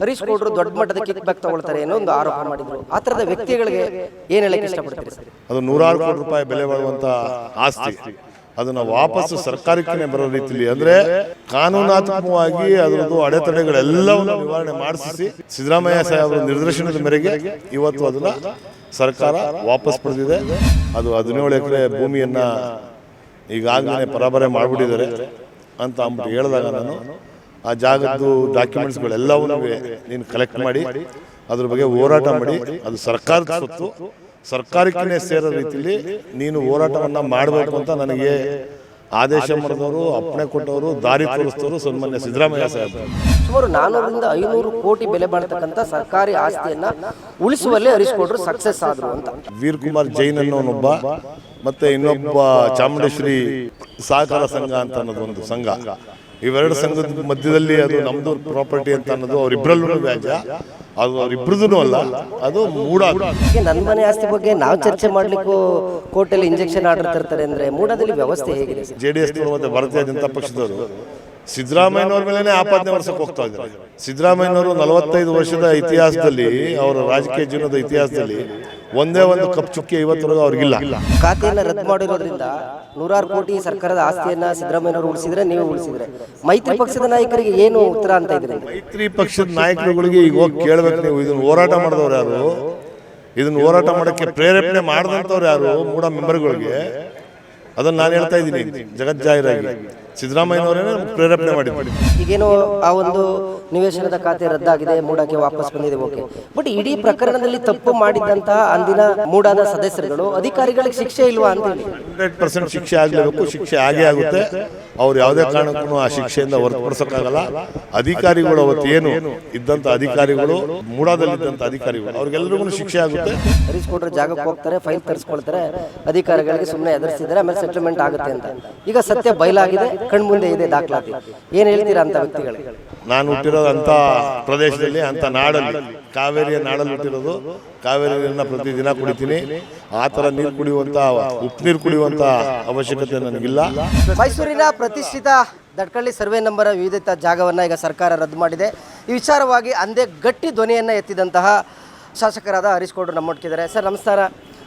ಹರೀಶ್ ಗೌಡ್ರು ದೊಡ್ಡ ಮಟ್ಟದ ಕಿಕ್ ಬ್ಯಾಕ್ ತಗೊಳ್ತಾರೆ ಅನ್ನೋ ಒಂದು ಆರೋಪ ಮಾಡಿದ್ರು. ಆ ತರದ ವ್ಯಕ್ತಿಗಳಿಗೆ ಏನ್ ಹೇಳಕ್ಕೆ ಇಷ್ಟಪಡ್ತೀರಿ ಅದು ನೂರಾರು ಕೋಟಿ ರೂಪಾಯಿ ಬೆಲೆ ಬಾಳುವಂತ ಆಸ್ತಿ. ಅದನ್ನ ವಾಪಸ್ ಸರ್ಕಾರಕ್ಕೆ ಬರೋ ರೀತಿಲಿ ಅಂದ್ರೆ ಕಾನೂನಾತ್ಮಕವಾಗಿ ಅದರದ್ದು ಅಡೆತಡೆಗಳೆಲ್ಲವನ್ನು ನಿವಾರಣೆ ಮಾಡಿಸಿ ಸಿದ್ದರಾಮಯ್ಯ ಸಾಹೇಬರ ನಿರ್ದೇಶನದ ಮೇರೆಗೆ ಇವತ್ತು ಅದನ್ನ ಸರ್ಕಾರ ವಾಪಸ್ ಪಡೆದಿದೆ. ಅದು ಹದಿನೇಳು ಎಕರೆ ಭೂಮಿಯನ್ನ ಈಗಾಗಲೇ ಪರಾಬರೆ ಮಾಡಿಬಿಟ್ಟಿದ್ದಾರೆ ಅಂತ ಅಂದ್ಬಿಟ್ಟು ಹೇಳಿದಾಗ ನಾನು ಆ ಜಾಗದ್ದು ಡಾಕ್ಯುಮೆಂಟ್ಸ್ಗಳೆಲ್ಲವನ್ನೂ ನೀನು ಕಲೆಕ್ಟ್ ಮಾಡಿ ಅದ್ರ ಬಗ್ಗೆ ಹೋರಾಟ ಮಾಡಿ ಅದು ಸರ್ಕಾರದ ಸ್ವತ್ತು. ಸರ್ಕಾರಕ್ಕೆ ಸೇರೋ ರೀತಿಯಲ್ಲಿ ನೀನು ಹೋರಾಟವನ್ನು ಮಾಡಬೇಕು ಅಂತ ನನಗೆ ಆದೇಶ ಮಾಡಿದವರು ಅಪ್ಪಣೆ ಕೊಟ್ಟವರು ದಾರಿ ತೋರಿಸಿದವರು ಸನ್ಮಾನ್ಯ ಸಿದ್ದರಾಮಯ್ಯ ಸಾಹೇಬ್ ಸುಮಾರು ನಾನೂರರಿಂದ ಐನೂರು ಕೋಟಿ ಬೆಲೆ ಬಾಳ್ತಕ್ಕಂಥ ಸರ್ಕಾರಿ ಆಸ್ತಿಯನ್ನ ಉಳಿಸುವಲ್ಲಿ ಹರಿಸಿಕೊಂಡ್ರು ಸಕ್ಸಸ್ ಆದ್ರು ಅಂತ. ವೀರ್ ಕುಮಾರ್ ಜೈನ್ ಅನ್ನೋನೊಬ್ಬ ಮತ್ತೆ ಇನ್ನೊಬ್ಬ ಚಾಮುಂಡೇಶ್ವರಿ ಸಹಕಾರ ಸಂಘ ಅಂತ ಅನ್ನೋದು ಒಂದು ಸಂಘ. ಇವೆರಡು ಸಂಘದ ಮಧ್ಯದಲ್ಲಿ ಅದು ನಮ್ದು ಪ್ರಾಪರ್ಟಿ ಅಂತ ಅನ್ನೋದು ಅವರಿಬ್ಬರಲ್ಲೂ ವ್ಯಾಜ ಅದು ಅವರಿಬ್ರದ್ದು ಅಲ್ಲ ಅದು ಮೂಡ ನನ್ನ ಮನೆ ಆಸ್ತಿ ಬಗ್ಗೆ ನಾವು ಚರ್ಚೆ ಮಾಡ್ಲಿಕ್ಕೂ ಕೋರ್ಟಲ್ಲಿ ಇಂಜೆಕ್ಷನ್ ಆರ್ಡರ್ ತರ್ತಾರೆ ಅಂದ್ರೆ ಮೂಡದಲ್ಲಿ ವ್ಯವಸ್ಥೆ ಹೇಗಿದೆ ಜೆ ಡಿ ಎಸ್ ಮತ್ತೆ ಭಾರತೀಯ ಜನತಾ ಪಕ್ಷದವರು ಸಿದ್ದರಾಮಯ್ಯನವ್ರ ಮೇಲೆ ಆಪಾದನೆ ವರ್ಷಕ್ಕೆ ಹೋಗ್ತಾ ಇದ್ದಾರೆ. ಸಿದ್ದರಾಮಯ್ಯನವರು ನಲವತ್ತೈದು ವರ್ಷದ ಇತಿಹಾಸದಲ್ಲಿ ಅವರ ರಾಜಕೀಯ ಜೀವನದ ಇತಿಹಾಸದಲ್ಲಿ ಒಂದೇ ಒಂದು ಕಪ್ ಚುಕ್ಕಿ ಇವತ್ತರೆಗೂ ಅವ್ರಿಗಿಲ್ಲ. ಖಾತೆಯನ್ನ ರದ್ದು ಮಾಡಿರೋದ್ರಿಂದ ನೂರಾರು ಕೋಟಿ ಸರ್ಕಾರದ ಆಸ್ತಿಯನ್ನ ಸಿದ್ದರಾಮಯ್ಯನವರು ಉಳಿಸಿದ್ರೆ ನೀವು ಉಳಿಸಿದ್ರೆ. ಮೈತ್ರಿ ಪಕ್ಷದ ನಾಯಕರಿಗೆ ಏನು ಉತ್ತರ ಅಂತ ಇದ್ರೆ ಮೈತ್ರಿ ಪಕ್ಷದ ನಾಯಕರುಗಳಿಗೆ ಈಗ ಹೋಗಿ ಕೇಳ್ಬೇಕು ನೀವು. ಇದನ್ನ ಹೋರಾಟ ಮಾಡಿದವ್ರು ಯಾರು? ಇದನ್ನ ಹೋರಾಟ ಮಾಡೋಕ್ಕೆ ಪ್ರೇರೇಪಣೆ ಮಾಡಿದಂಥವ್ರು ಯಾರು? ಮೂಡ ಮೆಂಬರ್ಗಳಿಗೆ. ಅದನ್ನ ನಾನು ಹೇಳ್ತಾ ಇದ್ದೀನಿ. ಜಗಜ್ಜಾಹಿರಾಗಿ. ಸಿದ್ದರಾಮಯ್ಯನವರೇ ಪ್ರೇರೇಪಣೆ ಮಾಡಿ ಮಾಡಿ ಈಗೇನು ಆ ಒಂದು ನಿವೇಶನದ ಖಾತೆ ರದ್ದಾಗಿದೆ ಮೂಡಕ್ಕೆ ವಾಪಸ್ ಬಂದಿದೆ ಓಕೆ. ಬಟ್ ಇಡೀ ಪ್ರಕರಣದಲ್ಲಿ ತಪ್ಪು ಮಾಡಿದಂತಹ ಅಂದಿನ ಮೂಡಾದ ಸದಸ್ಯರುಗಳು ಅಧಿಕಾರಿಗಳಿಗೆ ಶಿಕ್ಷೆ ಇಲ್ವಾ ಅಂತ ಹಂಡ್ರೆಡ್ ಪರ್ಸೆಂಟ್ ಶಿಕ್ಷೆ ಆಗಲೇಬೇಕು ಶಿಕ್ಷೆ ಆಗೇ ಆಗುತ್ತೆ. ಅವ್ರು ಯಾವುದೇ ಕಾರಣಕ್ಕೂ ಆ ಶಿಕ್ಷೆಯಿಂದ ಹೊರತುಪಡಿಸೋಕ್ಕಾಗಲ್ಲ. ಅಧಿಕಾರಿಗಳು ಅವತ್ತು ಏನು ಇದ್ದಂಥ ಅಧಿಕಾರಿಗಳು ಮೂಡಾದಲ್ಲಿದ್ದಂಥ ಅಧಿಕಾರಿಗಳು ಅವ್ರಿಗೆಲ್ಲರಿಗೂ ಶಿಕ್ಷೆ ಆಗುತ್ತೆ. ಹರೀಶ್ ಗೌಡ್ರು ಜಾಗಕ್ಕೆ ಹೋಗ್ತಾರೆ ಫೈಲ್ ತರಿಸ್ಕೊಳ್ತಾರೆ ಅಧಿಕಾರಿಗಳಿಗೆ ಸುಮ್ಮನೆ ಎದುರಿಸಿದರೆ ಆಮೇಲೆ ಸೆಟಲ್ಮೆಂಟ್ ಆಗುತ್ತೆ ಅಂತ. ಈಗ ಸತ್ಯ ಬಯಲಾಗಿದೆ ಕಣ್ಮುಂದೆ ಇದೆ ದಾಖಲಾತಿ. ಏನು ಹೇಳ್ತೀರಾ ಅಂತ ವ್ಯಕ್ತಿಗಳಿಗೆ ನಾನು ಹುಟ್ಟಿರೋದಂಥ ಪ್ರದೇಶದಲ್ಲಿ ಅಂಥ ನಾಡಲ್ಲಿ. ಕಾವೇರಿಯ ನಾಡಲ್ಲಿ ಹುಟ್ಟಿರೋದು. ಕಾವೇರಿ ನೀರನ್ನ ಪ್ರತಿದಿನ ಕುಡಿತೀನಿ. ಆ ಥರ ನೀರು ಕುಡಿಯುವಂಥ ಉಪ್ಪು ನೀರು ಕುಡಿಯುವಂಥ ಅವಶ್ಯಕತೆ ನನಗಿಲ್ಲ. ಮೈಸೂರಿನ ಪ್ರತಿಷ್ಠಿತ ದಟ್ಕಳ್ಳಿ ಸರ್ವೆ ನಂಬರ್ ವಿವಿಧ ಜಾಗವನ್ನು ಈಗ ಸರ್ಕಾರ ರದ್ದು ಮಾಡಿದೆ. ಈ ವಿಚಾರವಾಗಿ ಅಂದೇ ಗಟ್ಟಿ ಧ್ವನಿಯನ್ನು ಎತ್ತಿದಂತಹ ಶಾಸಕರಾದ ಹರೀಶ್ ಗೌಡ್ರು ನಮ್ಮೊಟ್ಟಿದ್ದಾರೆ ಸರ್ ನಮಸ್ಕಾರ.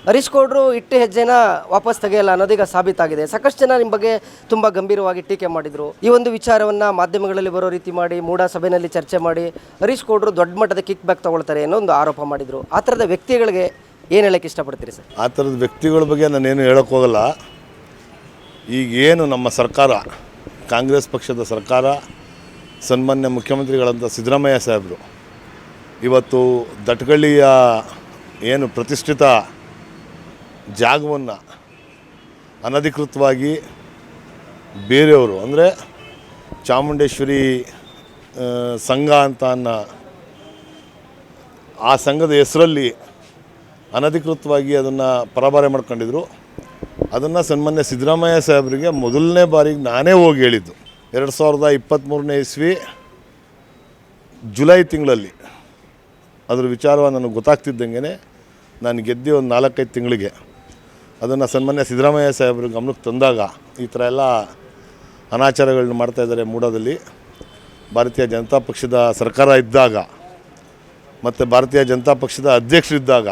ಹರೀಶ್ ಗೌಡ್ರು ಇಟ್ಟು ಹೆಜ್ಜೆನ ವಾಪಸ್ ತೆಗೆಯಲ್ಲ ಅನ್ನೋದೀಗ ಸಾಬೀತಾಗಿದೆ. ಸಾಕಷ್ಟು ಜನ ನಿಮ್ಮ ಬಗ್ಗೆ ತುಂಬ ಗಂಭೀರವಾಗಿ ಟೀಕೆ ಮಾಡಿದರು. ಈ ಒಂದು ವಿಚಾರವನ್ನು ಮಾಧ್ಯಮಗಳಲ್ಲಿ ಬರೋ ರೀತಿ ಮಾಡಿ ಮೂಡ ಸಭೆಯಲ್ಲಿ ಚರ್ಚೆ ಮಾಡಿ ಹರೀಶ್ ಗೌಡ್ರು ದೊಡ್ಡ ಮಟ್ಟದ ಕಿಕ್ ಬ್ಯಾಕ್ ತಗೊಳ್ತಾರೆ ಅನ್ನೋ ಒಂದು ಆರೋಪ ಮಾಡಿದರು. ಆ ಥರದ ವ್ಯಕ್ತಿಗಳಿಗೆ ಏನು ಹೇಳಕ್ಕೆ ಇಷ್ಟಪಡ್ತೀರಿ ಸರ್? ಆ ಥರದ ವ್ಯಕ್ತಿಗಳ ಬಗ್ಗೆ ನಾನೇನು ಹೇಳೋಕ್ಕೋಗಲ್ಲ ಈಗ ಏನು ನಮ್ಮ ಸರ್ಕಾರ, ಕಾಂಗ್ರೆಸ್ ಪಕ್ಷದ ಸರ್ಕಾರ, ಸನ್ಮಾನ್ಯ ಮುಖ್ಯಮಂತ್ರಿಗಳಂಥ ಸಿದ್ದರಾಮಯ್ಯ ಸಾಹೇಬರು, ಇವತ್ತು ದಟ್ಗಳ್ಳಿಯ ಏನು ಪ್ರತಿಷ್ಠಿತ ಜಾಗವನ್ನು ಅನಧಿಕೃತವಾಗಿ ಬೇರೆಯವರು, ಅಂದರೆ ಚಾಮುಂಡೇಶ್ವರಿ ಸಂಘ ಅಂತ ಅನ್ನೋ ಆ ಸಂಘದ ಹೆಸರಲ್ಲಿ ಅನಧಿಕೃತವಾಗಿ ಅದನ್ನು ಪರಭಾರೆ ಮಾಡ್ಕೊಂಡಿದ್ರು. ಅದನ್ನು ಸನ್ಮಾನ್ಯ ಸಿದ್ದರಾಮಯ್ಯ ಸಾಹೇಬರಿಗೆ ಮೊದಲನೇ ಬಾರಿಗೆ ನಾನೇ ಹೋಗಿ ಹೇಳಿದ್ದು. ಎರಡು ಸಾವಿರದ ಇಪ್ಪತ್ತ್ಮೂರನೇ ಇಸ್ವಿ ಜುಲೈ ತಿಂಗಳಲ್ಲಿ. ಅದರ ವಿಚಾರವಾಗಿ ನನಗೆ ಗೊತ್ತಾಗ್ತಿದ್ದಂಗೆ ನಾನು ಗೆದ್ದೆ ಒಂದು ನಾಲ್ಕೈದು ತಿಂಗಳಿಗೆ. ಅದನ್ನು ಸನ್ಮಾನ್ಯ ಸಿದ್ದರಾಮಯ್ಯ ಸಾಹೇಬ್ರ ಗಮನಕ್ಕೆ ತಂದಾಗ ಈ ಥರ ಎಲ್ಲ ಅನಾಚಾರಗಳನ್ನ ಮಾಡ್ತಾಯಿದ್ದಾರೆ ಮೂಡೋದಲ್ಲಿ. ಭಾರತೀಯ ಜನತಾ ಪಕ್ಷದ ಸರ್ಕಾರ ಇದ್ದಾಗ ಮತ್ತು ಭಾರತೀಯ ಜನತಾ ಪಕ್ಷದ ಅಧ್ಯಕ್ಷರಿದ್ದಾಗ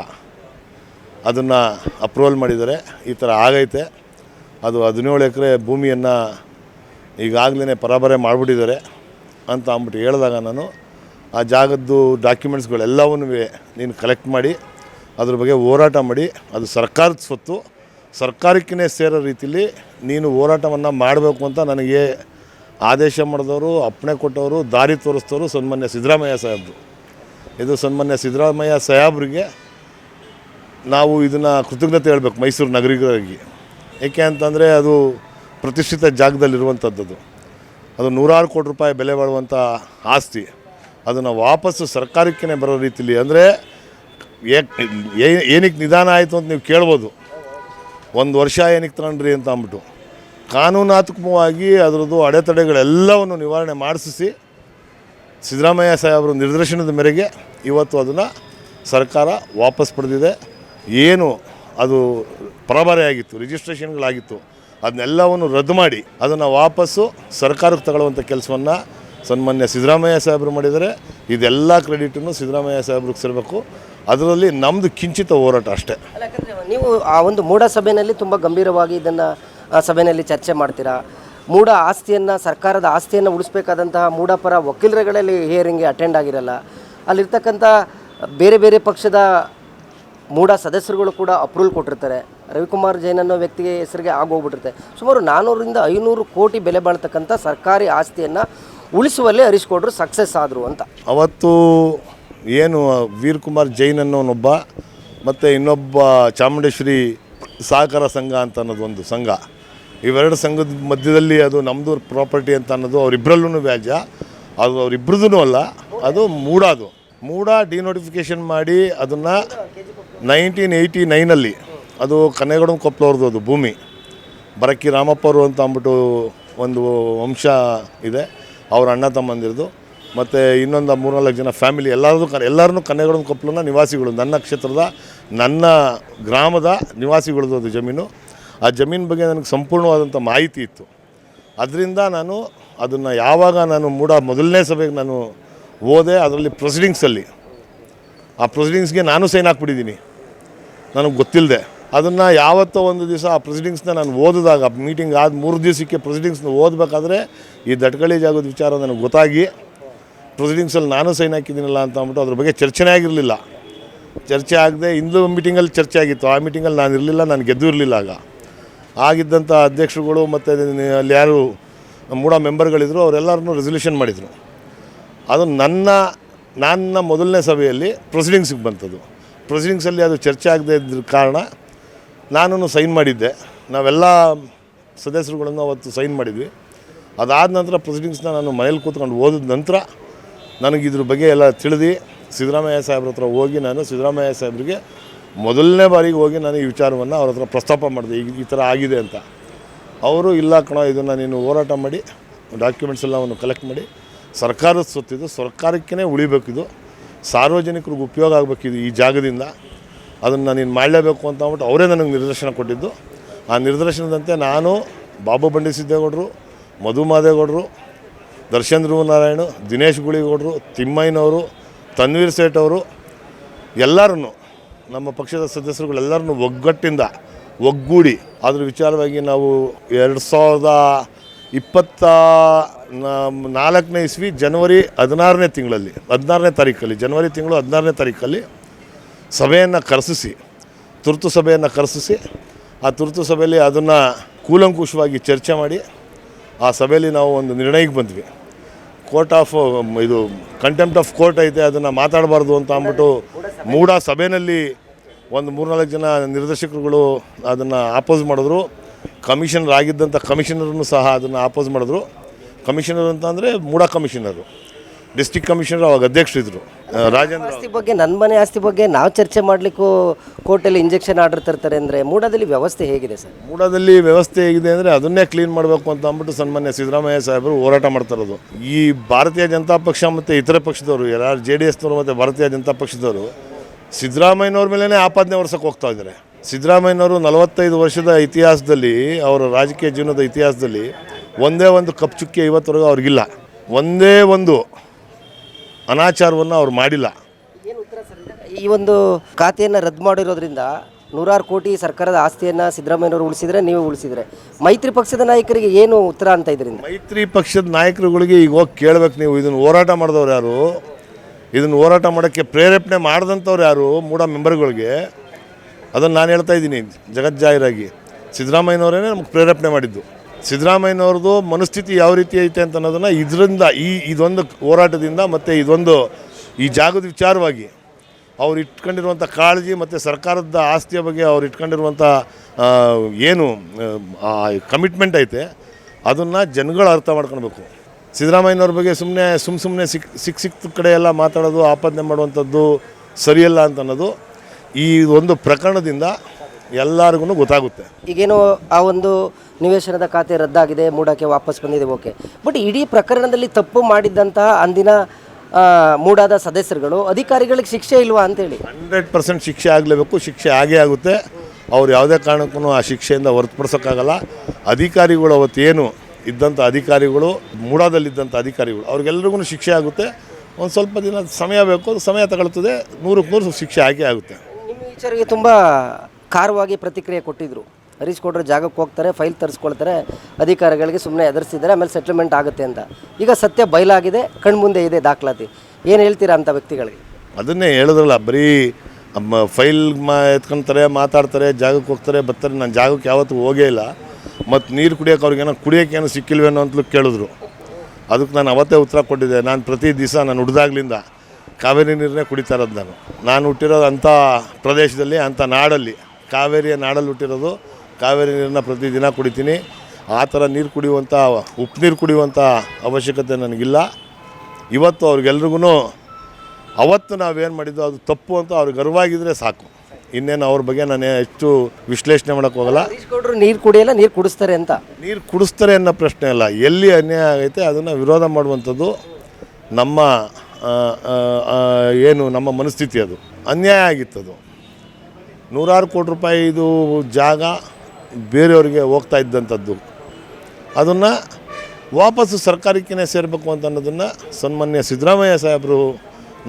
ಅದನ್ನು ಅಪ್ರೂವಲ್ ಮಾಡಿದ್ದಾರೆ. ಈ ಥರ ಆಗೈತೆ. ಅದು ಹದಿನೇಳು ಎಕರೆ ಭೂಮಿಯನ್ನು ಈಗಾಗಲೇ ಪರಾಬರೆ ಮಾಡಿಬಿಟ್ಟಿದ್ದಾರೆ ಅಂತ ಅಂದ್ಬಿಟ್ಟು ಹೇಳಿದಾಗ ನಾನು ಆ ಜಾಗದ್ದು ಡಾಕ್ಯುಮೆಂಟ್ಸ್ಗಳೆಲ್ಲವನ್ನೂ ನೀನು ಕಲೆಕ್ಟ್ ಮಾಡಿ ಅದ್ರ ಬಗ್ಗೆ ಹೋರಾಟ ಮಾಡಿ, ಅದು ಸರ್ಕಾರದ ಸ್ವತ್ತು. ಸರ್ಕಾರಕ್ಕೇ ಸೇರೋ ರೀತಿಯಲ್ಲಿ ನೀನು ಹೋರಾಟವನ್ನು ಮಾಡಬೇಕು ಅಂತ ನನಗೆ ಆದೇಶ ಮಾಡಿದವರು, ಅಪ್ಪಣೆ ಕೊಟ್ಟವರು, ದಾರಿ ತೋರಿಸಿದವರು ಸನ್ಮಾನ್ಯ ಸಿದ್ದರಾಮಯ್ಯ ಸಾಹೇಬರು. ಇದು ಸನ್ಮಾನ್ಯ ಸಿದ್ದರಾಮಯ್ಯ ಸಾಹೇಬ್ರಿಗೆ ನಾವು ಇದನ್ನು ಕೃತಜ್ಞತೆ ಹೇಳಬೇಕು ಮೈಸೂರು ನಗರಿಗರಾಗಿ ಏಕೆ ಅಂತಂದರೆ ಅದು ಪ್ರತಿಷ್ಠಿತ ಜಾಗದಲ್ಲಿರುವಂಥದ್ದು ಅದು ನೂರಾರು ಕೋಟಿ ರೂಪಾಯಿ ಬೆಲೆ ಬಾಳುವಂಥ ಆಸ್ತಿ. ಅದನ್ನು ವಾಪಸ್ಸು ಸರ್ಕಾರಕ್ಕೇ ಬರೋ ರೀತಿಲಿ ಅಂದರೆ ಏನಕ್ಕೆ ನಿಧಾನ ಆಯಿತು ಅಂತ ನೀವು ಕೇಳ್ಬೋದು. ಒಂದು ವರ್ಷ ಏನಕ್ಕೆ ತಗೊಂಡ್ರಿ ಅಂತ ಅಂದ್ಬಿಟ್ಟು. ಕಾನೂನಾತ್ಮಕವಾಗಿ ಅದರದ್ದು ಅಡೆತಡೆಗಳೆಲ್ಲವನ್ನು ನಿವಾರಣೆ ಮಾಡಿಸಿ ಸಿದ್ದರಾಮಯ್ಯ ಸಾಹೇಬರ ನಿರ್ದೇಶನದ ಮೇರೆಗೆ ಇವತ್ತು ಅದನ್ನು ಸರ್ಕಾರ ವಾಪಸ್ ಪಡೆದಿದೆ. ಏನು ಅದು ಪರಭಾರೆ ಆಗಿತ್ತು ರಿಜಿಸ್ಟ್ರೇಷನ್ಗಳಾಗಿತ್ತು ಅದನ್ನೆಲ್ಲವನ್ನು ರದ್ದು ಮಾಡಿ, ಅದನ್ನು ವಾಪಸ್ಸು ಸರ್ಕಾರಕ್ಕೆ ತಗೊಳ್ಳುವಂಥ ಕೆಲಸವನ್ನು ಸನ್ಮಾನ್ಯ ಸಿದ್ದರಾಮಯ್ಯ ಸಾಹೇಬರು ಮಾಡಿದರೆ ಇದೆಲ್ಲ ಕ್ರೆಡಿಟನ್ನು ಸಿದ್ದರಾಮಯ್ಯ ಸಾಹೇಬ್ರಿಗೆ ಸೇರಬೇಕು. ಅದರಲ್ಲಿ ನಮ್ಮದು ಕಿಂಚಿತ ಹೋರಾಟ ಅಷ್ಟೇ. ನೀವು ಆ ಒಂದು ಮೂಢ ಸಭೆಯಲ್ಲಿ ತುಂಬ ಗಂಭೀರವಾಗಿ ಇದನ್ನು ಸಭೆಯಲ್ಲಿ ಚರ್ಚೆ ಮಾಡ್ತೀರಾ? ಮೂಢ ಆಸ್ತಿಯನ್ನು, ಸರ್ಕಾರದ ಆಸ್ತಿಯನ್ನು ಉಳಿಸ್ಬೇಕಾದಂತಹ ಮೂಢಪರ ವಕೀಲರುಗಳಲ್ಲಿ ಹಿಯರಿಂಗ್ಗೆ ಅಟೆಂಡ್ ಆಗಿರಲ್ಲ. ಅಲ್ಲಿರ್ತಕ್ಕಂಥ ಬೇರೆ ಬೇರೆ ಪಕ್ಷದ ಮೂಢ ಸದಸ್ಯರುಗಳು ಕೂಡ ಅಪ್ರೂವಲ್ ಕೊಟ್ಟಿರ್ತಾರೆ. ರವಿಕುಮಾರ್ ಜೈನ್ ಅನ್ನೋ ವ್ಯಕ್ತಿಗೆ ಹೆಸರಿಗೆ ಆಗೋಗ್ಬಿಟ್ಟಿರುತ್ತೆ. ಸುಮಾರು ನಾನ್ನೂರರಿಂದ ಐನೂರು ಕೋಟಿ ಬೆಲೆ ಬಾಳ್ತಕ್ಕಂಥ ಸರ್ಕಾರಿ ಆಸ್ತಿಯನ್ನು ಉಳಿಸುವಲ್ಲಿ ಹರೀಶ್ ಗೌಡ್ರು ಸಕ್ಸಸ್ ಆದರು ಅಂತ. ಅವತ್ತು ಏನು ವೀರ್ ಕುಮಾರ್ ಜೈನ್ ಅನ್ನೋನೊಬ್ಬ, ಮತ್ತು ಇನ್ನೊಬ್ಬ ಚಾಮುಂಡೇಶ್ವರಿ ಸಹಕಾರ ಸಂಘ ಅಂತ ಅನ್ನೋದು ಒಂದು ಸಂಘ. ಇವೆರಡು ಸಂಘದ ಮಧ್ಯದಲ್ಲಿ ಅದು ನಮ್ಮದು ಪ್ರಾಪರ್ಟಿ ಅಂತ ಅನ್ನೋದು ಅವರಿಬ್ಬರಲ್ಲೂ ವ್ಯಾಜ್ಯ. ಅದು ಅವರಿಬ್ಬರದೂ ಅಲ್ಲ, ಅದು ಮೂಡಾದು. ಮೂಡ ಡಿನೋಟಿಫಿಕೇಷನ್ ಮಾಡಿ ಅದನ್ನು ನೈನ್ಟೀನ್ ಏಯ್ಟಿ ನೈನಲ್ಲಿ ಅದು ಕನ್ನೇಗೌಡನ ಕೊಪ್ಪಳವ್ರದ್ದು ಅದು ಭೂಮಿ. ಬರಕ್ಕಿ ರಾಮಪ್ಪರು ಅಂತ ಅಂದ್ಬಿಟ್ಟು ಒಂದು ವಂಶ ಇದೆ. ಅವ್ರ ಅಣ್ಣ ತಮ್ಮಂದಿರದು. ಮತ್ತು ಇನ್ನೊಂದು ಮೂರ್ನಾಲ್ಕು ಜನ ಫ್ಯಾಮಿಲಿ ಎಲ್ಲರದು ಕ, ಎಲ್ಲರನ್ನೂ ಕನ್ನೇಗೌಡನ ಕೊಪ್ಪಳನ ನಿವಾಸಿಗಳು. ನನ್ನ ಕ್ಷೇತ್ರದ, ನನ್ನ ಗ್ರಾಮದ ನಿವಾಸಿಗಳದ್ದು ಅದು ಜಮೀನು. ಆ ಜಮೀನು ಬಗ್ಗೆ ನನಗೆ ಸಂಪೂರ್ಣವಾದಂಥ ಮಾಹಿತಿ ಇತ್ತು. ಅದರಿಂದ ನಾನು ಅದನ್ನು ಯಾವಾಗ ನಾನು ಮೂಡ, ಮೊದಲನೇ ಸಭೆಗೆ ನಾನು ಓದೆ ಅದರಲ್ಲಿ ಪ್ರೊಸೀಡಿಂಗ್ಸಲ್ಲಿ ಆ ಪ್ರೊಸೀಡಿಂಗ್ಸ್ಗೆ ನಾನು ಸೈನ್ ಹಾಕ್ಬಿಟ್ಟಿದ್ದೀನಿ. ನನಗೆ ಗೊತ್ತಿಲ್ಲದೆ ಅದನ್ನು ಯಾವತ್ತೋ ಒಂದು ದಿವಸ ಆ ಪ್ರೊಸೀಡಿಂಗ್ಸ್ನ ನಾನು ಓದಿದಾಗ ಮೀಟಿಂಗ್ ಆದ ಮೂರು ದಿವಸಕ್ಕೆ ಪ್ರೊಸೀಡಿಂಗ್ಸ್ನ ಓದಬೇಕಾದ್ರೆ ಈ ದಟ್ಕಳಿ ಜಾಗದ ವಿಚಾರ ನನಗೆ ಗೊತ್ತಾಗಿ ಪ್ರೊಸೀಡಿಂಗ್ಸಲ್ಲಿ ನಾನು ಸೈನ್ ಹಾಕಿದ್ದೀನಲ್ಲ ಅಂತ ಅಂದ್ಬಿಟ್ಟು ಅದ್ರ ಬಗ್ಗೆ ಚರ್ಚೆನೇ ಆಗಿರಲಿಲ್ಲ. ಚರ್ಚೆ ಆಗದೆ ಇಂದು ಮೀಟಿಂಗಲ್ಲಿ ಚರ್ಚೆ ಆಗಿತ್ತು. ಆ ಮೀಟಿಂಗಲ್ಲಿ ನಾನು ಇರಲಿಲ್ಲ, ನಾನು ಗೆದ್ದು ಇರಲಿಲ್ಲ ಆಗ. ಆಗಿದ್ದಂಥ ಅಧ್ಯಕ್ಷರುಗಳು ಮತ್ತು ಅಲ್ಲಿ ಯಾರು ಮೂಡ ಮೆಂಬರ್ಗಳಿದ್ರು ಅವರೆಲ್ಲರನ್ನೂ ರೆಸಲ್ಯೂಷನ್ ಮಾಡಿದರು. ಅದು ನನ್ನ ನನ್ನ ಮೊದಲನೇ ಸಭೆಯಲ್ಲಿ ಪ್ರೊಸೀಡಿಂಗ್ಸಿಗೆ ಬಂತದ್ದು ಪ್ರೊಸೀಡಿಂಗ್ಸಲ್ಲಿ ಅದು ಚರ್ಚೆ ಆಗದೆ ಇದ್ದ ಕಾರಣ ನಾನು ಸೈನ್ ಮಾಡಿದ್ದೆ. ನಾವೆಲ್ಲ ಸದಸ್ಯರುಗಳನ್ನು ಅವತ್ತು ಸೈನ್ ಮಾಡಿದ್ವಿ. ಅದಾದ ನಂತರ ಪ್ರೊಸೀಡಿಂಗ್ಸ್ನ ನಾನು ಮನೇಲಿ ಕೂತ್ಕೊಂಡು ಓದಿದ ನಂತರ ನನಗೆ ಇದ್ರ ಬಗ್ಗೆ ಎಲ್ಲ ತಿಳಿದು ಸಿದ್ದರಾಮಯ್ಯ ಸಾಹೇಬ್ರ ಹತ್ರ ಹೋಗಿ ನಾನು ಸಿದ್ದರಾಮಯ್ಯ ಸಾಹೇಬ್ರಿಗೆ ಮೊದಲನೇ ಬಾರಿಗೆ ಹೋಗಿ ನಾನು ಈ ವಿಚಾರವನ್ನು ಅವ್ರ ಹತ್ರ ಪ್ರಸ್ತಾಪ ಮಾಡಿದೆ. ಈಗ ಈ ಥರ ಆಗಿದೆ ಅಂತ. ಅವರು, ಇಲ್ಲ ಕಣ, ಇದನ್ನು ನೀನು ಹೋರಾಟ ಮಾಡಿ ಡಾಕ್ಯುಮೆಂಟ್ಸ್ ಎಲ್ಲವನ್ನು ಕಲೆಕ್ಟ್ ಮಾಡಿ, ಸರ್ಕಾರದ ಸೊತ್ತಿದ್ದು ಸರ್ಕಾರಕ್ಕೇ ಉಳಿಬೇಕಿದು. ಸಾರ್ವಜನಿಕರಿಗೆ ಉಪಯೋಗ ಆಗಬೇಕಿದು ಈ ಜಾಗದಿಂದ. ಅದನ್ನು ನೀನು ಮಾಡಲೇಬೇಕು ಅಂತ ಅಂದ್ಬಿಟ್ಟು ಅವರೇ ನನಗೆ ನಿರ್ದೇಶನ ಕೊಟ್ಟಿದ್ದು. ಆ ನಿರ್ದೇಶನದಂತೆ ನಾನು ಬಾಬು ಬಂಡಿ ಸಿದ್ದೇಗೌಡರು ಮಧು ಮಾದೇಗೌಡರು, ದರ್ಶನ್ ಧ್ರುವನಾರಾಯಣ, ದಿನೇಶ್ ಗುಳಿಗೌಡರು, ತಿಮ್ಮಯ್ಯನವರು, ತನ್ವೀರ್ ಸೇಠ್ ಅವರು ಎಲ್ಲರೂ ನಮ್ಮ ಪಕ್ಷದ ಸದಸ್ಯರುಗಳೆಲ್ಲರನ್ನು ಒಗ್ಗಟ್ಟಿಂದ ಒಗ್ಗೂಡಿ ಅದ್ರ ವಿಚಾರವಾಗಿ ನಾವು ಎರಡು ಸಾವಿರದ ಇಪ್ಪತ್ತ ನಾಲ್ಕನೇ ಇಸ್ವಿ ಜನವರಿ ಹದಿನಾರನೇ ತಿಂಗಳಲ್ಲಿ, ಹದಿನಾರನೇ ತಾರೀಕಲ್ಲಿ, ಜನವರಿ ತಿಂಗಳು ಹದಿನಾರನೇ ತಾರೀಕಲ್ಲಿ ಸಭೆಯನ್ನು ಕರೆಸಿಸಿ, ತುರ್ತು ಸಭೆಯನ್ನು ಕರೆಸಿಸಿ, ಆ ತುರ್ತು ಸಭೆಯಲ್ಲಿ ಅದನ್ನು ಕೂಲಂಕುಷವಾಗಿ ಚರ್ಚೆ ಮಾಡಿ, ಆ ಸಭೆಯಲ್ಲಿ ನಾವು ಒಂದು ನಿರ್ಣಯಕ್ಕೆ ಬಂದ್ವಿ. ಕೋರ್ಟ್ ಆಫ್ ಇದು ಕಂಟೆಂಪ್ಟ್ ಆಫ್ ಕೋರ್ಟ್ ಐತೆ, ಅದನ್ನು ಮಾತಾಡಬಾರ್ದು ಅಂತ ಅಂದ್ಬಿಟ್ಟು ಮೂಡ ಸಭೆಯಲ್ಲಿ ಒಂದು ಮೂರ್ನಾಲ್ಕು ಜನ ನಿರ್ದೇಶಕರುಗಳು ಅದನ್ನು ಆಪೋಸ್ ಮಾಡಿದ್ರು. ಕಮಿಷನರ್ ಆಗಿದ್ದಂಥ ಕಮಿಷನರನ್ನು ಸಹ ಅದನ್ನು ಆಪೋಸ್ ಮಾಡಿದ್ರು. ಕಮಿಷನರ್ ಅಂತಂದರೆ ಮೂಡ ಕಮಿಷನರು ಡಿಸ್ಟಿಕ್ ಕಮಿಷನರ್ ಅವಾಗ ಅಧ್ಯಕ್ಷರಿದ್ದರು ರಾಜೇಂದ್ರ ಆಸ್ತಿ ಬಗ್ಗೆ ನನ್ನ ಮನೆ ಆಸ್ತಿ ಬಗ್ಗೆ ನಾವು ಚರ್ಚೆ ಮಾಡಲಿಕ್ಕೂ ಕೋರ್ಟಲ್ಲಿ ಇಂಜೆಕ್ಷನ್ ಆರ್ಡರ್ ತರ್ತಾರೆ ಅಂದರೆ ಮೂಡದಲ್ಲಿ ವ್ಯವಸ್ಥೆ ಹೇಗಿದೆ ಸರ್? ಮೂಡದಲ್ಲಿ ವ್ಯವಸ್ಥೆ ಹೇಗಿದೆ ಅಂದರೆ ಅದನ್ನೇ ಕ್ಲೀನ್ ಮಾಡಬೇಕು ಅಂತ ಅಂದ್ಬಿಟ್ಟು ಸನ್ಮಾನ್ಯ ಸಿದ್ದರಾಮಯ್ಯ ಸಾಹೇಬರು ಹೋರಾಟ ಮಾಡ್ತಾ ಇರೋದು. ಈ ಭಾರತೀಯ ಜನತಾ ಪಕ್ಷ ಮತ್ತು ಇತರ ಪಕ್ಷದವರು ಯಾರು ಜೆ ಡಿ ಎಸ್ನವರು ಮತ್ತು ಭಾರತೀಯ ಜನತಾ ಪಕ್ಷದವರು ಸಿದ್ದರಾಮಯ್ಯನವ್ರ ಮೇಲೇ ಆಪಾದನೆ ವರ್ಷಕ್ಕೆ ಹೋಗ್ತಾ ಇದ್ದಾರೆ. ಸಿದ್ದರಾಮಯ್ಯನವರು ನಲವತ್ತೈದು ವರ್ಷದ ಇತಿಹಾಸದಲ್ಲಿ ಅವರ ರಾಜಕೀಯ ಜೀವನದ ಇತಿಹಾಸದಲ್ಲಿ ಒಂದೇ ಒಂದು ಕಪ್ ಚುಕ್ಕಿ ಇವತ್ತರೆಗೂ ಅವ್ರಿಗಿಲ್ಲ. ಒಂದೇ ಒಂದು ಅನಾಚಾರವನ್ನು ಅವ್ರು ಮಾಡಿಲ್ಲ. ಈ ಒಂದು ಖಾತೆಯನ್ನು ರದ್ದು ಮಾಡಿರೋದ್ರಿಂದ ನೂರಾರು ಕೋಟಿ ಸರ್ಕಾರದ ಆಸ್ತಿಯನ್ನು ಸಿದ್ದರಾಮಯ್ಯನವರು ಉಳಿಸಿದ್ರೆ ನೀವು ಉಳಿಸಿದ್ರೆ. ಮೈತ್ರಿ ಪಕ್ಷದ ನಾಯಕರಿಗೆ ಏನು ಉತ್ತರ ಅಂತ ಇದರಿಂದ? ಮೈತ್ರಿ ಪಕ್ಷದ ನಾಯಕರುಗಳಿಗೆ ಈಗ ಹೋಗಿ ಕೇಳಬೇಕು ನೀವು. ಇದನ್ನು ಹೋರಾಟ ಮಾಡಿದವ್ರು ಯಾರು? ಇದನ್ನು ಹೋರಾಟ ಮಾಡೋಕ್ಕೆ ಪ್ರೇರೇಪಣೆ ಮಾಡಿದಂಥವ್ರು ಯಾರು? ಮೂಡ ಮೆಂಬರ್ಗಳಿಗೆ. ಅದನ್ನು ನಾನು ಹೇಳ್ತಾ ಇದ್ದೀನಿ ಜಗಜ್ಜಾಹಿರಾಗಿ. ಸಿದ್ದರಾಮಯ್ಯನವರೇ ನಮಗೆ ಪ್ರೇರೇಪಣೆ ಮಾಡಿದ್ದು. ಸಿದ್ದರಾಮಯ್ಯನವ್ರದ್ದು ಮನಸ್ಥಿತಿ ಯಾವ ರೀತಿ ಐತೆ ಅಂತ ಅನ್ನೋದನ್ನು ಇದರಿಂದ ಈ ಇದೊಂದು ಹೋರಾಟದಿಂದ ಮತ್ತು ಇದೊಂದು ಈ ಜಾಗದ ವಿಚಾರವಾಗಿ ಅವ್ರು ಇಟ್ಕೊಂಡಿರುವಂಥ ಕಾಳಜಿ ಮತ್ತು ಸರ್ಕಾರದ ಆಸ್ತಿಯ ಬಗ್ಗೆ ಅವ್ರು ಇಟ್ಕೊಂಡಿರುವಂಥ ಏನು ಕಮಿಟ್ಮೆಂಟ್ ಐತೆ, ಅದನ್ನು ಜನಗಳು ಅರ್ಥ ಮಾಡ್ಕೊಳ್ಬೇಕು. ಸಿದ್ದರಾಮಯ್ಯನವ್ರ ಬಗ್ಗೆ ಸುಮ್ಮನೆ ಸುಮ್ಮ ಸುಮ್ಮನೆ ಸಿಕ್ ಸಿಕ್ ಸಿಕ್ಕ ಕಡೆ ಎಲ್ಲ ಮಾತಾಡೋದು, ಆಪಾದನೆ ಮಾಡುವಂಥದ್ದು ಸರಿಯಲ್ಲ ಅಂತ ಅನ್ನೋದು ಈ ಒಂದು ಪ್ರಕರಣದಿಂದ ಎಲ್ಲರಿಗೂ ಗೊತ್ತಾಗುತ್ತೆ. ಈಗೇನು ಆ ಒಂದು ನಿವೇಶನದ ಖಾತೆ ರದ್ದಾಗಿದೆ ಮೂಡಕ್ಕೆ ವಾಪಸ್ ಬಂದಿದೆ ಓಕೆ. ಬಟ್ ಇಡೀ ಪ್ರಕರಣದಲ್ಲಿ ತಪ್ಪು ಮಾಡಿದ್ದಂತಹ ಅಂದಿನ ಆ, ಮೂಡಾದ ಸದಸ್ಯರುಗಳು ಅಧಿಕಾರಿಗಳಿಗೆ ಶಿಕ್ಷೆ ಇಲ್ವಾ ಅಂತೇಳಿ? ಹಂಡ್ರೆಡ್ ಪರ್ಸೆಂಟ್ ಶಿಕ್ಷೆ ಆಗಲೇಬೇಕು ಶಿಕ್ಷೆ ಆಗೇ ಆಗುತ್ತೆ. ಅವ್ರು ಯಾವುದೇ ಕಾರಣಕ್ಕೂ ಆ ಶಿಕ್ಷೆಯಿಂದ ಹೊರತುಪಡಿಸೋಕ್ಕಾಗಲ್ಲ. ಅಧಿಕಾರಿಗಳು ಅವತ್ತೇನು ಇದ್ದಂಥ ಅಧಿಕಾರಿಗಳು ಮೂಡಾದಲ್ಲಿದ್ದಂಥ ಅಧಿಕಾರಿಗಳು ಅವ್ರಿಗೆಲ್ರಿಗೂ ಶಿಕ್ಷೆ ಆಗುತ್ತೆ. ಒಂದು ಸ್ವಲ್ಪ ದಿನ ಸಮಯ ಬೇಕು ಅದು ಸಮಯ ತಗೊಳ್ತದೆ ನೂರಕ್ಕೆ ನೂರು ಶಿಕ್ಷೆ ಆಗೇ ಆಗುತ್ತೆ. ನಿಮ್ಮ ವಿಚಾರಕ್ಕೆ ತುಂಬ ಖಾರವಾಗಿ ಪ್ರತಿಕ್ರಿಯೆ ಕೊಟ್ಟಿದ್ರು. ಹರೀಶ್ ಕೊಟ್ಟರೆ ಜಾಗಕ್ಕೆ ಹೋಗ್ತಾರೆ, ಫೈಲ್ ತರಿಸ್ಕೊಳ್ತಾರೆ, ಅಧಿಕಾರಿಗಳಿಗೆ ಸುಮ್ಮನೆ ಎದುರಿಸಿದ್ದಾರೆ, ಆಮೇಲೆ ಸೆಟ್ಲ್ಮೆಂಟ್ ಆಗುತ್ತೆ ಅಂತ. ಈಗ ಸತ್ಯ ಬಯಲಾಗಿದೆ, ಕಣ್ಮುಂದೆ ಇದೆ ದಾಖಲಾತಿ. ಏನು ಹೇಳ್ತೀರಾ ಅಂಥ ವ್ಯಕ್ತಿಗಳಿಗೆ? ಅದನ್ನೇ ಹೇಳಿದ್ರಲ್ಲ, ಬರೀ ಫೈಲ್ ಮಾ ಎತ್ಕೊಂತಾರೆ, ಮಾತಾಡ್ತಾರೆ, ಜಾಗಕ್ಕೆ ಹೋಗ್ತಾರೆ, ಬರ್ತಾರೆ, ನಾನು ಜಾಗಕ್ಕೆ ಯಾವತ್ತೂ ಹೋಗೇ ಇಲ್ಲ. ಮತ್ತು ನೀರು ಕುಡಿಯೋಕೆ ಅವ್ರಿಗೇನೋ ಕುಡಿಯೋಕೆ ಏನೋ ಸಿಕ್ಕಿಲ್ವೇನೋ ಅಂತಲೂ ಕೇಳಿದ್ರು. ಅದಕ್ಕೆ ನಾನು ಅವತ್ತೇ ಉತ್ತರ ಕೊಟ್ಟಿದ್ದೆ, ನಾನು ಪ್ರತಿ ದಿವಸ ನಾನು ಹುಡ್ದಾಗ್ಲಿಂದ ಕಾವೇರಿ ನೀರನ್ನೇ ಕುಡಿತಾ ಇರೋದು ನಾನು. ನಾನು ಹುಟ್ಟಿರೋದು ಅಂಥ ಪ್ರದೇಶದಲ್ಲಿ, ಅಂಥ ನಾಡಲ್ಲಿ. ಕಾವೇರಿಯ ನಾಡಲ್ಲಿ ಹುಟ್ಟಿರೋದು ಕಾವೇರಿ ನೀರನ್ನ ಪ್ರತಿದಿನ ಕುಡಿತೀನಿ. ಆ ಥರ ನೀರು ಕುಡಿಯುವಂಥ ಉಪ್ಪು ನೀರು ಕುಡಿಯುವಂಥ ಅವಶ್ಯಕತೆ ನನಗಿಲ್ಲ. ಇವತ್ತು ಅವ್ರಿಗೆಲ್ರಿಗೂ ಅವತ್ತು ನಾವೇನು ಮಾಡಿದ್ದು ಅದು ತಪ್ಪು ಅಂತ ಅವ್ರಿಗೆ ಗರ್ವಾಗಿದ್ದರೆ ಸಾಕು. ಇನ್ನೇನು ಅವ್ರ ಬಗ್ಗೆ ನಾನು ಹೆಚ್ಚು ವಿಶ್ಲೇಷಣೆ ಮಾಡೋಕ್ಕೆ ಹೋಗಲ್ಲ. ಗೌಡ್ರು ನೀರು ಕುಡಿಯಲ್ಲ ನೀರು ಕುಡಿಸ್ತಾರೆ ಅಂತ? ನೀರು ಕುಡಿಸ್ತಾರೆ ಅನ್ನೋ ಪ್ರಶ್ನೆ ಅಲ್ಲ. ಎಲ್ಲಿ ಅನ್ಯಾಯ ಆಗೈತೆ ಅದನ್ನು ವಿರೋಧ ಮಾಡುವಂಥದ್ದು ನಮ್ಮ ಏನು ನಮ್ಮ ಮನಸ್ಥಿತಿ ಅದು. ಅನ್ಯಾಯ ಆಗಿತ್ತದು. ನೂರಾರು ಕೋಟಿ ರೂಪಾಯಿ ಇದು ಜಾಗ ಬೇರೆಯವರಿಗೆ ಹೋಗ್ತಾ ಇದ್ದಂಥದ್ದು. ಅದನ್ನು ವಾಪಸ್ಸು ಸರ್ಕಾರಕ್ಕೇ ಸೇರಬೇಕು ಅಂತ ಅನ್ನೋದನ್ನು ಸನ್ಮಾನ್ಯ ಸಿದ್ದರಾಮಯ್ಯ ಸಾಹೇಬರು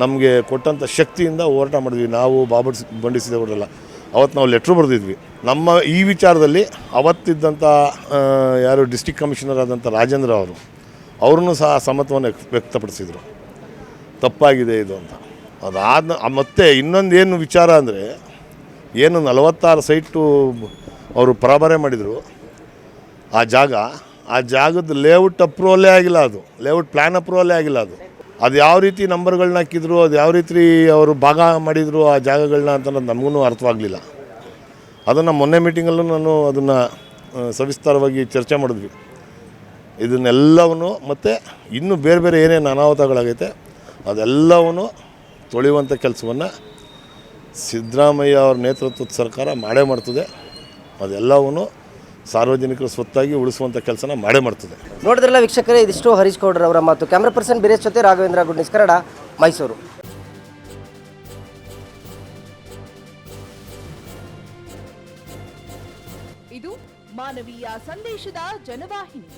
ನಮಗೆ ಕೊಟ್ಟಂಥ ಶಕ್ತಿಯಿಂದ ಹೋರಾಟ ಮಾಡಿದ್ವಿ. ನಾವು ಬಾಬರ್ ಬಂಡಿಸಿದವರೆಲ್ಲ ಅವತ್ತು ನಾವು ಲೆಟ್ರ್ ಬರೆದಿದ್ವಿ. ನಮ್ಮ ಈ ವಿಚಾರದಲ್ಲಿ ಅವತ್ತಿದ್ದಂಥ ಯಾರು ಡಿಸ್ಟಿಕ್ ಕಮಿಷನರ್ ಆದಂಥ ರಾಜೇಂದ್ರ ಅವರು, ಅವ್ರನ್ನೂ ಸಹ ಸಮತ್ವವನ್ನು ವ್ಯಕ್ತಪಡಿಸಿದರು. ತಪ್ಪಾಗಿದೆ ಇದು ಅಂತ. ಅದಾದ ಮತ್ತೆ ಇನ್ನೊಂದು ಏನು ವಿಚಾರ ಅಂದರೆ ಏನು ನಲವತ್ತಾರು ಸೈಟು ಅವರು ಪರಾಬರೆ ಮಾಡಿದರು. ಆ ಜಾಗ, ಆ ಜಾಗದ ಲೇಔಟ್ ಅಪ್ರೂವಲ್ಲೇ ಆಗಿಲ್ಲ ಅದು. ಲೇಔಟ್ ಪ್ಲ್ಯಾನ್ ಅಪ್ರೂವಲ್ಲೇ ಆಗಿಲ್ಲ ಅದು. ಅದು ಯಾವ ರೀತಿ ನಂಬರ್ಗಳನ್ನ ಹಾಕಿದ್ರು, ಅದು ಯಾವ ರೀತಿ ಅವರು ಭಾಗ ಮಾಡಿದರು ಆ ಜಾಗಗಳನ್ನ ಅಂತ ನಮಗೂ ಅರ್ಥವಾಗಲಿಲ್ಲ. ಅದನ್ನು ಮೊನ್ನೆ ಮೀಟಿಂಗಲ್ಲೂ ನಾನು ಅದನ್ನು ಸವಿಸ್ತಾರವಾಗಿ ಚರ್ಚೆ ಮಾಡಿದ್ವಿ. ಇದನ್ನೆಲ್ಲವನ್ನು ಮತ್ತು ಇನ್ನೂ ಬೇರೆ ಬೇರೆ ಏನೇನು ಅನಾಹುತಗಳಾಗೈತೆ, ಅದೆಲ್ಲವನ್ನು ತೊಳೆಯುವಂಥ ಕೆಲಸವನ್ನು ಸಿದ್ದರಾಮಯ್ಯ ಅವ್ರ ನೇತೃತ್ವದ ಸರ್ಕಾರ ಮಾಡೇ ಮಾಡ್ತದೆ. ಅದೆಲ್ಲವನ್ನು ಸಾರ್ವಜನಿಕರ ಸ್ವತ್ತಾಗಿ ಉಳಿಸುವಂಥ ಕೆಲಸನ ಮಾಡೇ ಮಾಡ್ತದೆ. ನೋಡಿದ್ರಲ್ಲ ವೀಕ್ಷಕರೇ ಇದಿಷ್ಟು ಹರೀಶ್ ಗೌಡ್ರ ಅವರ ಮಾತು. ಕ್ಯಾಮ್ರಾ ಪರ್ಸನ್ ಬಿರೇಶ್ ಜೊತೆ ರಾಘವೇಂದ್ರ ಗುಡ್ನಿಸ್ ಕನ್ನಡ ಮೈಸೂರು. ಇದು ಮಾನವೀಯ ಸಂದೇಶದ ಜನವಾಹಿನಿ.